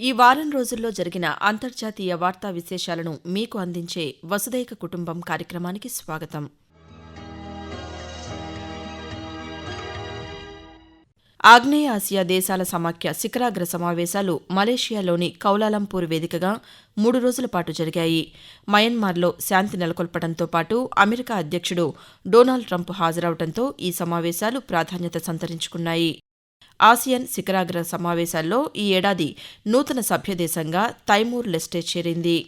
ఈ వారం రోజుల్లో జరిగిన అంతర్జాతీయ వార్తా విశేషాలను మీకు అందించే వసుదైక కుటుంబం కార్యక్రమానికి స్వాగతం. ఆగ్నేయ ఆసియా దేశాల సమాఖ్య శిఖరాగ్ర సమావేశాలు మలేషియాలోని కౌలాలంపూర్ వేదికగా మూడు రోజుల పాటు జరిగాయి. మయన్మార్లో శాంతి నెలకొల్పడంతో పాటు అమెరికా అధ్యక్షుడు డొనాల్డ్ ట్రంప్ హాజరవడంతో ఈ సమావేశాలు ప్రాధాన్యత సంతరించుకున్నాయి. ఆసియన్ శిఖరాగ్ర సమావేశాల్లో ఈ ఏడాది నూతన సభ్యదేశంగా తైమూర్ లెస్టే చేరింది.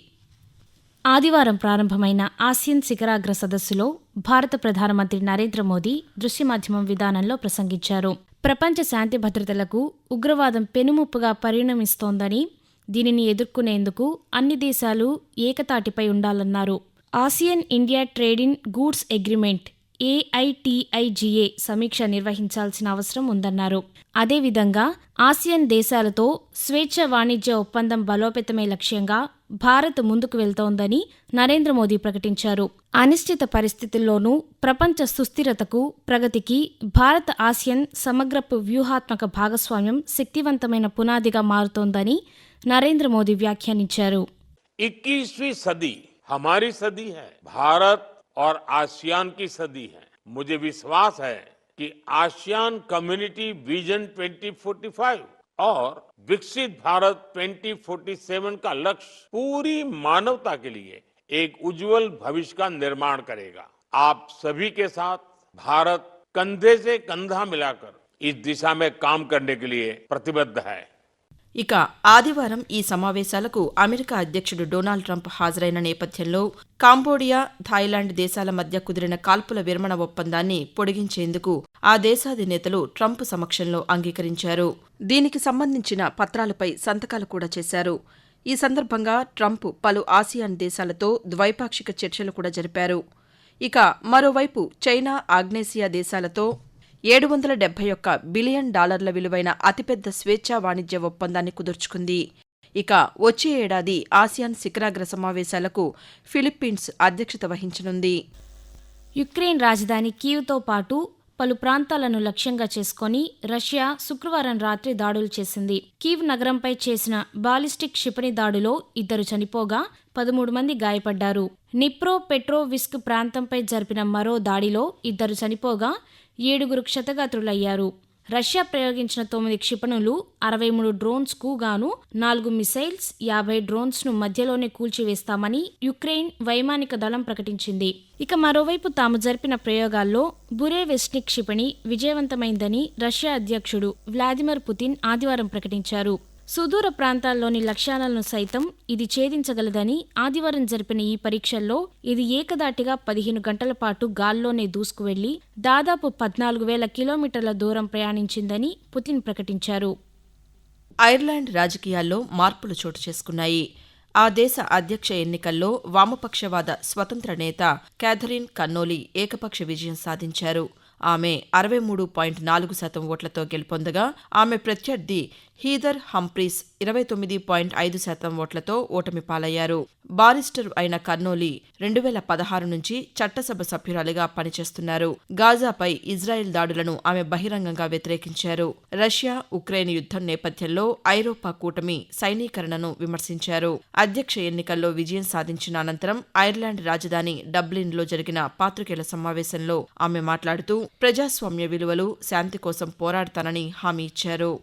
ఆదివారం ప్రారంభమైన ఆసియన్ శిఖరాగ్ర సదస్సులో భారత ప్రధానమంత్రి నరేంద్ర మోదీ దృశ్య మాధ్యమం విధానంలో ప్రసంగించారు. ప్రపంచ శాంతి భద్రతలకు ఉగ్రవాదం పెనుముప్పుగా పరిణమిస్తోందని దీనిని ఎదుర్కొనేందుకు అన్ని దేశాలు ఏకతాటిపై ఉండాలన్నారు. Asian India trading goods agreement AITIGA సమీక్ష నిర్వహించాల్సిన అవసరం ఉందన్నారు. అదేవిధంగా ఆసియన్ దేశాలతో స్వేచ్ఛ వాణిజ్య ఒప్పందం బలోపేతమే లక్ష్యంగా భారత్ ముందుకు వెళ్తోందని నరేంద్ర మోదీ ప్రకటించారు. అనిశ్చిత పరిస్థితుల్లోనూ ప్రపంచ సుస్థిరతకు ప్రగతికి భారత్ ఆసియన్ సమగ్రపు వ్యూహాత్మక భాగస్వామ్యం శక్తివంతమైన పునాదిగా మారుతోందని నరేంద్ర మోదీ వ్యాఖ్యానించారు. భారత్ और आसियान की सदी है। मुझे विश्वास है कि आसियान कम्युनिटी विजन 2045 और विकसित भारत 2047 का लक्ष्य पूरी मानवता के लिए एक उज्जवल भविष्य का निर्माण करेगा। आप सभी के साथ भारत कंधे से कंधा मिलाकर इस दिशा में काम करने के लिए प्रतिबद्ध है। ఇక ఆదివారం ఈ సమావేశాలకు అమెరికా అధ్యక్షుడు డొనాల్డ్ ట్రంప్ హాజరైన నేపథ్యంలో కాంబోడియా థాయిలాండ్ దేశాల మధ్య కుదిరిన కాల్పుల విరమణ ఒప్పందాన్ని పొడిగించేందుకు ఆ దేశాధినేతలు ట్రంప్ సమక్షంలో అంగీకరించారు. దీనికి సంబంధించిన పత్రాలపై సంతకాలు కూడా చేశారు. ఈ సందర్భంగా ట్రంప్ పలు ఆసియాన్ దేశాలతో ద్వైపాక్షిక చర్చలు కూడా జరిపారు. ఇక మరోవైపు చైనా ఆగ్నేసియా దేశాలతో ఏడు వందల డెబ్బై ఒక్క బిలియన్ డాలర్ల విలువైన అతిపెద్ద స్వేచ్ఛా వాణిజ్య ఒప్పందాన్ని కుదుర్చుకుంది. ఇక వచ్చే ఏడాది ఆసియాన్ శిఖరాగ్ర సమావేశాలకు ఫిలిప్పీన్స్ అధ్యక్షత వహించనుంది. యుక్రెయిన్ రాజధాని కీవ్తో పాటు పలు ప్రాంతాలను లక్ష్యంగా చేసుకొని రష్యా శుక్రవారం రాత్రి దాడులు చేసింది. కీవ్ నగరంపై చేసిన బాలిస్టిక్ క్షిపణి దాడిలో ఇద్దరు చనిపోగా పదమూడు మంది గాయపడ్డారు. నిప్రో పెట్రోవిస్క్ ప్రాంతంపై జరిపిన మరో దాడిలో ఇద్దరు చనిపోగా ఏడుగురు క్షతగాత్రులయ్యారు. రష్యా ప్రయోగించిన తొమ్మిది క్షిపణులు అరవై మూడు డ్రోన్స్కు గాను నాలుగు మిసైల్స్ యాభై డ్రోన్స్ను మధ్యలోనే కూల్చివేస్తామని యుక్రెయిన్ వైమానిక దళం ప్రకటించింది. ఇక మరోవైపు తాము జరిపిన ప్రయోగాల్లో బురే వెస్టిక్ క్షిపణి విజయవంతమైందని రష్యా అధ్యక్షుడు వ్లాదిమిర్ పుతిన్ ఆదివారం ప్రకటించారు. సుదూర ప్రాంతాల్లోని లక్ష్యాలను సైతం ఇది ఛేదించగలదని ఆదివారం జరిపిన ఈ పరీక్షల్లో ఇది ఏకదాటిగా పదిహేను గంటల పాటు గాల్లోనే దూసుకువెళ్ళి దాదాపు పద్నాలుగు వేల కిలోమీటర్ల దూరం ప్రయాణించిందని పుతిన్ ప్రకటించారు. ఐర్లాండ్ రాజకీయాల్లో మార్పులు చోటు చేసుకున్నాయి. ఆ దేశ అధ్యక్ష ఎన్నికల్లో వామపక్షవాద స్వతంత్ర నేత క్యాథరిన్ కన్నోలి ఏకపక్ష విజయం సాధించారు. ఆమె అరవై మూడు పాయింట్ నాలుగు శాతం ఓట్లతో గెలుపొందగా ఆమె ప్రత్యర్థి హీదర్ హంప్రీస్ ఇరవై తొమ్మిది పాయింట్ ఐదు శాతం ఓట్లతో ఓటమి పాలయ్యారు. బారిస్టర్ అయిన కర్నోలి రెండు వేల పదహారు నుంచి చట్టసభ సభ్యురాలిగా పనిచేస్తున్నారు. గాజాపై ఇజ్రాయెల్ దాడులను ఆమె బహిరంగంగా వ్యతిరేకించారు. రష్యా ఉక్రెయిన్ యుద్ధం నేపథ్యంలో ఐరోపా కూటమి సైనీకరణను విమర్శించారు. అధ్యక్ష ఎన్నికల్లో విజయం సాధించిన అనంతరం ఐర్లాండ్ రాజధాని డబ్లిన్లో జరిగిన పాత్రికేయుల సమావేశంలో ఆమె మాట్లాడుతూ ప్రజాస్వామ్య విలువలు శాంతి కోసం పోరాడతానని హామీ ఇచ్చారు.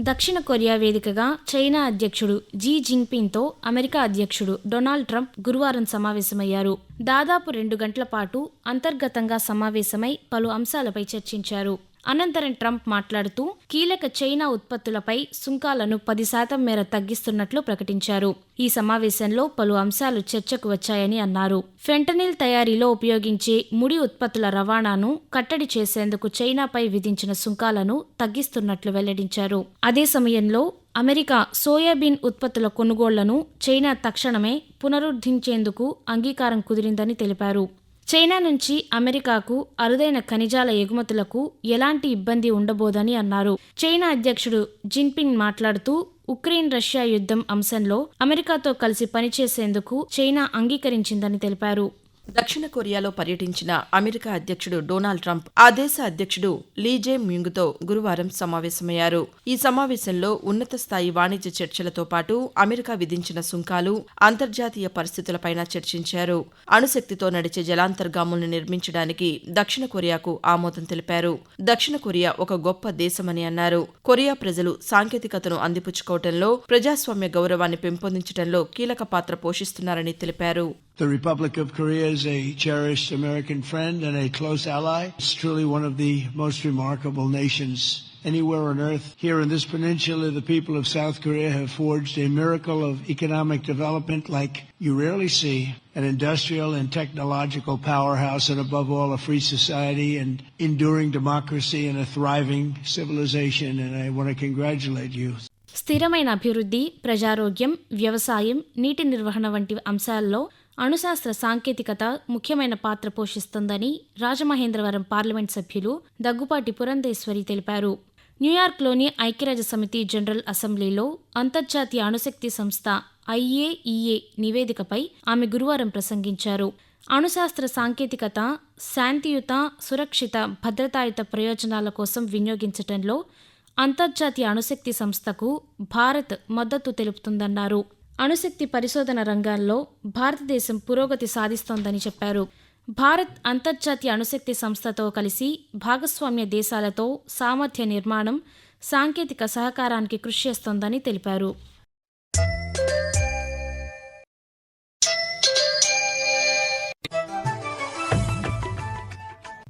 దక్షిణ కొరియా వేదికగా చైనా అధ్యక్షుడు జీ జింగ్పింగ్తో అమెరికా అధ్యక్షుడు డొనాల్డ్ ట్రంప్ గురువారం సమావేశమయ్యారు. దాదాపు రెండు గంటల పాటు అంతర్గతంగా సమావేశమై పలు అంశాలపై చర్చించారు. అనంతరం ట్రంప్ మాట్లాడుతూ కీలక చైనా ఉత్పత్తులపై సుంకాలను పది శాతం మేర తగ్గిస్తున్నట్లు ప్రకటించారు. ఈ సమావేశంలో పలు అంశాలు చర్చకు వచ్చాయని అన్నారు. ఫెంటనిల్ తయారీలో ఉపయోగించే ముడి ఉత్పత్తుల రవాణాను కట్టడి చేసేందుకు చైనాపై విధించిన సుంకాలను తగ్గిస్తున్నట్లు వెల్లడించారు. అదే సమయంలో అమెరికా సోయాబీన్ ఉత్పత్తుల కొనుగోళ్ళను చైనా తక్షణమే పునరుద్ధరించేందుకు అంగీకారం కుదిరిందని తెలిపారు. చైనా నుంచి అమెరికాకు అరుదైన ఖనిజాల ఎగుమతులకు ఎలాంటి ఇబ్బంది ఉండబోదని అన్నారు. చైనా అధ్యక్షుడు జిన్పింగ్ మాట్లాడుతూ ఉక్రెయిన్ రష్యా యుద్ధం అంశంలో అమెరికాతో కలిసి పనిచేసేందుకు చైనా అంగీకరించిందని తెలిపారు. దక్షిణ కొరియాలో పర్యటించిన అమెరికా అధ్యక్షుడు డొనాల్డ్ ట్రంప్ ఆ దేశ అధ్యక్షుడు లీజే మ్యూంగ్తో గురువారం సమావేశమయ్యారు. ఈ సమావేశంలో ఉన్నత స్థాయి వాణిజ్య చర్చలతో పాటు అమెరికా విధించిన సుంకాలు అంతర్జాతీయ పరిస్థితులపైన చర్చించారు. అణుశక్తితో నడిచే జలాంతర్గాములను నిర్మించడానికి దక్షిణ కొరియాకు ఆమోదం తెలిపారు. దక్షిణ కొరియా ఒక గొప్ప దేశమని అన్నారు. కొరియా ప్రజలు సాంకేతికతను అందిపుచ్చుకోవడంలో ప్రజాస్వామ్య గౌరవాన్ని పెంపొందించడంలో కీలక పాత్ర పోషిస్తున్నారని తెలిపారు. The Republic of Korea is a cherished American friend and a close ally. It's truly one of the most remarkable nations anywhere on earth. Here in this peninsula, the people of South Korea have forged a miracle of economic development like you rarely see. An industrial and technological powerhouse and above all a free society and enduring democracy and a thriving civilization. And I want to congratulate you. స్థిరమైన అభివృద్ధి ప్రజారోగ్యం వ్యవసాయం నీటి నిర్వహణ వంటి అంశాల్లో అణుశాస్త్ర సాంకేతికత ముఖ్యమైన పాత్ర పోషిస్తుందని రాజమహేంద్రవరం పార్లమెంట్ సభ్యులు దగ్గుపాటి పురంధేశ్వరి తెలిపారు. న్యూయార్క్లోని ఐక్యరాజ్య సమితి జనరల్ అసెంబ్లీలో అంతర్జాతీయ అణుశక్తి సంస్థ ఐఏఈఏ నివేదికపై ఆమె గురువారం ప్రసంగించారు. అణుశాస్త్ర సాంకేతికత శాంతియుత సురక్షిత భద్రతాయుత ప్రయోజనాల కోసం వినియోగించటంలో అంతర్జాతీయ అణుశక్తి సంస్థకు భారత్ మద్దతు తెలుపుతుందన్నారు. అణుశక్తి పరిశోధన రంగాల్లో భారతదేశం పురోగతి సాధిస్తోందని చెప్పారు. భారత్ అంతర్జాతీయ అణుశక్తి సంస్థతో కలిసి భాగస్వామ్య దేశాలతో సామర్థ్య నిర్మాణం సాంకేతిక సహకారానికి కృషి చేస్తోందని తెలిపారు.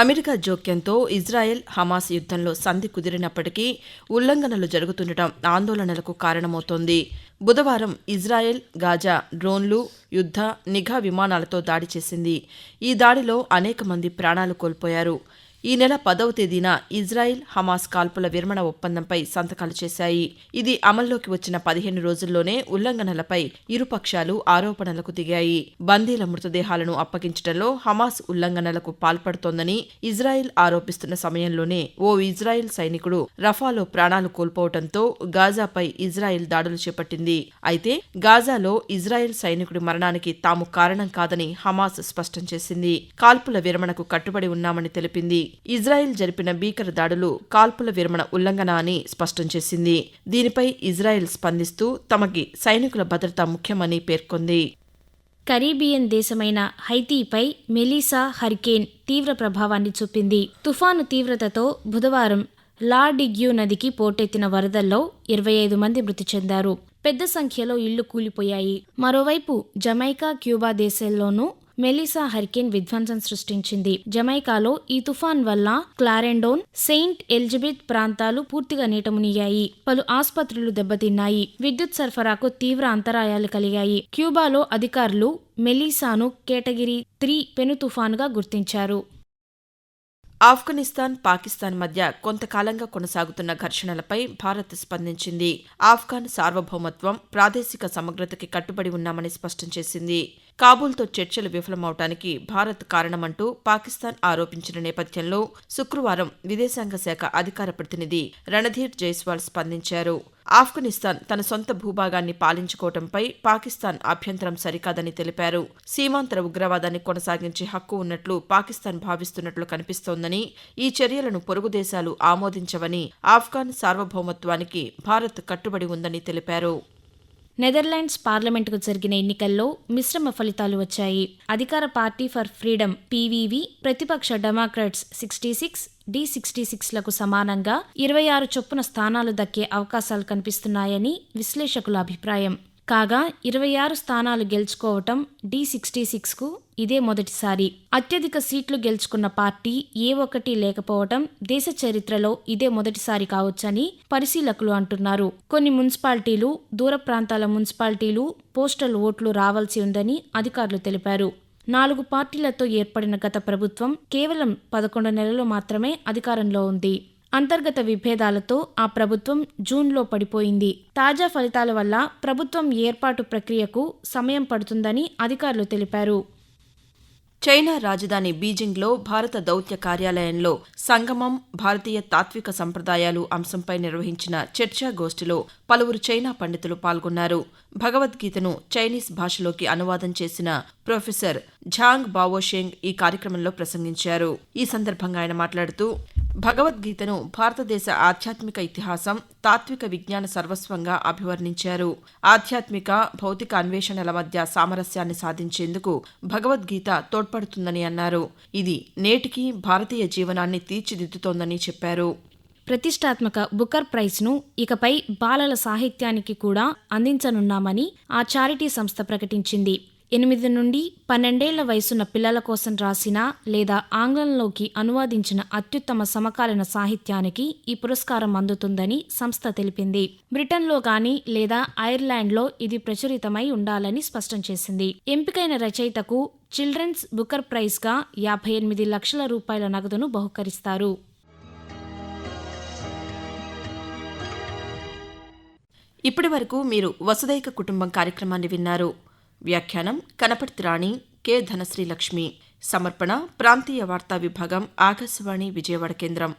అమెరికా జోక్యంతో ఇజ్రాయెల్ హమాస్ యుద్ధంలో సంధి కుదిరినప్పటికీ ఉల్లంఘనలు జరుగుతుండటం ఆందోళనలకు కారణమవుతోంది. బుధవారం ఇజ్రాయెల్ గాజా డ్రోన్లు యుద్ధ నిఘా విమానాలతో దాడి చేసింది. ఈ దాడిలో అనేక మంది ప్రాణాలు కోల్పోయారు. ఈ నెల పదవ తేదీన ఇజ్రాయిల్ హమాస్ కాల్పుల విరమణ ఒప్పందంపై సంతకాలు చేశాయి. ఇది అమల్లోకి వచ్చిన పదిహేను రోజుల్లోనే ఉల్లంఘనలపై ఇరుపక్షాలు ఆరోపణలకు దిగాయి. బందీల మృతదేహాలను అప్పగించడంలో హమాస్ ఉల్లంఘనలకు పాల్పడుతోందని ఇజ్రాయిల్ ఆరోపిస్తున్న సమయంలోనే ఓ ఇజ్రాయిల్ సైనికుడు రఫాలో ప్రాణాలు కోల్పోవడంతో గాజాపై ఇజ్రాయిల్ దాడులు చేపట్టింది. అయితే గాజాలో ఇజ్రాయిల్ సైనికుడి మరణానికి తాము కారణం కాదని హమాస్ స్పష్టం చేసింది. కాల్పుల విరమణకు కట్టుబడి ఉన్నామని తెలిపింది. ఇజ్రాయెల్ జరిపిన భీకర దాడులు కాల్పుల విరమణ ఉల్లంఘన అని స్పష్టం చేసింది. దీనిపై ఇజ్రాయెల్ స్పందిస్తూ తమకి సైనికుల భద్రత ముఖ్యమని పేర్కొంది. కరీబియన్ దేశమైన హైతీపై మెలీసా హరికేన్ తీవ్ర ప్రభావాన్ని చూపింది. తుఫాను తీవ్రతతో బుధవారం లా డిగ్యూ నదికి పోటెత్తిన వరదల్లో ఇరవై ఐదు మంది మృతి చెందారు. పెద్ద సంఖ్యలో ఇళ్ళు కూలిపోయాయి. మరోవైపు జమైకా క్యూబా దేశాల్లోనూ మెలిసా హరికేన్ విధ్వంసం సృష్టించింది. జమైకాలో ఈ తుఫాన్ వల్ల క్లారెండోన్ సెయింట్ ఎలిజబెత్ ప్రాంతాలు పూర్తిగా నీటమునిగాయి పలు ఆసుపత్రులు దెబ్బతిన్నాయి. విద్యుత్ సరఫరాకు తీవ్ర అంతరాయాలు కలిగాయి. క్యూబాలో అధికారులు మెలీసాను కేటగిరీ త్రీ పెను తుఫానుగా గుర్తించారు. ఆఫ్ఘనిస్తాన్ పాకిస్తాన్ మధ్య కొంతకాలంగా కొనసాగుతున్న ఘర్షణలపై భారత్ స్పందించింది. ఆఫ్ఘాన్ సార్వభౌమత్వం ప్రాదేశిక సమగ్రతకి కట్టుబడి ఉన్నామని స్పష్టం చేసింది. కాబూల్తో చర్చలు విఫలమవటానికి భారత్ కారణమంటూ పాకిస్తాన్ ఆరోపించిన నేపథ్యంలో శుక్రవారం విదేశాంగ శాఖ అధికార ప్రతినిధి రణధీర్ జైస్వాల్ స్పందించారు. ఆఫ్ఘనిస్తాన్ తన సొంత భూభాగాన్ని పాలించుకోవటంపై పాకిస్తాన్ అభ్యంతరం సరికాదని తెలిపారు. సీమాంతర ఉగ్రవాదాన్ని కొనసాగించే హక్కు ఉన్నట్లు పాకిస్తాన్ భావిస్తున్నట్లు కనిపిస్తోందని ఈ చర్యలను పొరుగు దేశాలు ఆమోదించవని ఆఫ్ఘాన్ సార్వభౌమత్వానికి భారత్ కట్టుబడి ఉందని తెలిపారు. నెదర్లాండ్స్ పార్లమెంటుకు జరిగిన ఎన్నికల్లో మిశ్రమ ఫలితాలు వచ్చాయి. అధికార పార్టీ ఫర్ ఫ్రీడమ్ పీవీవీ ప్రతిపక్ష democrats sixty six D sixty సిక్స్లకు సమానంగా ఇరవై ఆరు చొప్పున స్థానాలు దక్కే అవకాశాలు కనిపిస్తున్నాయని విశ్లేషకుల అభిప్రాయం. కాగా ఇరవై ఆరు స్థానాలు గెలుచుకోవటం డి సిక్స్టీ సిక్స్కు ఇదే మొదటిసారి. అత్యధిక సీట్లు గెలుచుకున్న పార్టీ ఏ ఒక్కటి లేకపోవటం దేశ చరిత్రలో ఇదే మొదటిసారి కావచ్చని పరిశీలకులు అంటున్నారు. కొన్ని మున్సిపాలిటీలు దూర ప్రాంతాల మున్సిపాలిటీలు పోస్టల్ ఓట్లు రావాల్సి ఉందని అధికారులు తెలిపారు. నాలుగు పార్టీలతో ఏర్పడిన గత ప్రభుత్వం కేవలం పదకొండు నెలలు మాత్రమే అధికారంలో ఉంది. అంతర్గత విభేదాలతో ఆ ప్రభుత్వం జూన్లో పడిపోయింది. తాజా ఫలితాల వల్ల ప్రభుత్వం ఏర్పాటు ప్రక్రియకు సమయం పడుతుందని అధికారులు తెలిపారు. చైనా రాజధాని బీజింగ్లో భారత దౌత్య కార్యాలయంలో సంగమం భారతీయ తాత్విక సంప్రదాయాలు అంశంపై నిర్వహించిన చర్చా గోష్ఠిలో పలువురు చైనా పండితులు పాల్గొన్నారు. భగవద్గీతను చైనీస్ భాషలోకి అనువాదం చేసిన ప్రొఫెసర్ ఝాంగ్ బావోషేంగ్ ఈ కార్యక్రమంలో ప్రసంగించారు. ఈ సందర్భంగా ఆయన మాట్లాడుతూ భగవద్గీతను భారతదేశ ఆధ్యాత్మిక ఇతిహాసం తాత్విక విజ్ఞాన సర్వస్వంగా అభివర్ణించారు. ఆధ్యాత్మిక భౌతిక అన్వేషణల మధ్య సామరస్యాన్ని సాధించేందుకు భగవద్గీత తోడ్పడుతుందని అన్నారు. ఇది నేటికి భారతీయ జీవనాన్ని తీర్చిదిద్దుతోందని చెప్పారు. ప్రతిష్టాత్మక బుకర్ ప్రైజ్ను ఇకపై బాలల సాహిత్యానికి కూడా అందించనున్నామని ఆ చారిటీ సంస్థ ప్రకటించింది. ఎనిమిది నుండి పన్నెండేళ్ళ వయసున్న పిల్లల కోసం రాసిన లేదా ఆంగ్లంలోకి అనువాదించిన అత్యుత్తమ సమకాలీన సాహిత్యానికి ఈ పురస్కారం అందుతుందని సంస్థ తెలిపింది. బ్రిటన్లో గాని లేదా ఐర్లాండ్లో ఇది ప్రచురితమై ఉండాలని స్పష్టం చేసింది. ఎంపికైన రచయితకు చిల్డ్రన్స్ బుకర్ ప్రైజ్గా యాభై ఎనిమిది లక్షల రూపాయల నగదును బహుకరిస్తారు. ఇప్పటి వరకు మీరు వసుదైక కుటుంబం కార్యక్రమాన్ని విన్నారు. వ్యాఖ్యానం కనపర్తి రాణి కె. ధనశ్రీ లక్ష్మి సమర్పణ ప్రాంతీయ వార్తా విభాగం ఆకాశవాణి విజయవాడ కేంద్రం.